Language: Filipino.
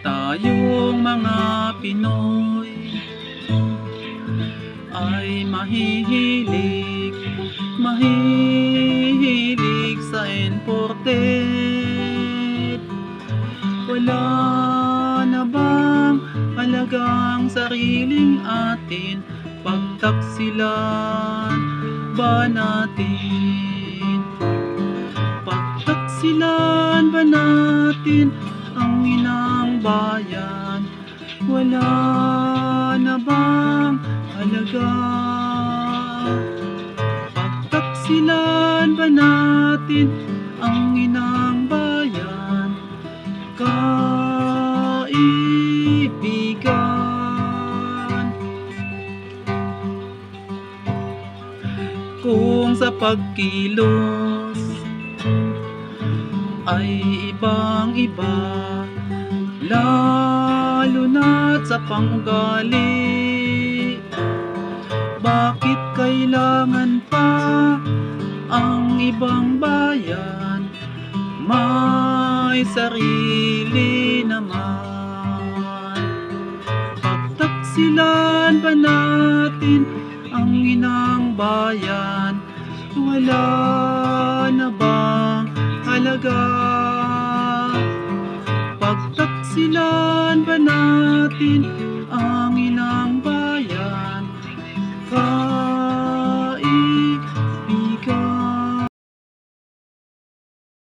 Tayong mga Pinoy ay mahihilig, mahihilig sa imported. Wala na bang halagang sariling atin pagtaksilan ba natin? Pagtaksilan ba natin ang inang bayan? Wala na bang halaga? Pagtaksilan ba natin ang inang bayan? Kaibigan Kung sa pagkilos ay ibang iba Lalo na't sa panggali Bakit kailangan pa ang ibang bayan? May sarili naman. Pagtaksilan ba natin ang inang bayan? Wala halaga Pagtaksilan ba natin ang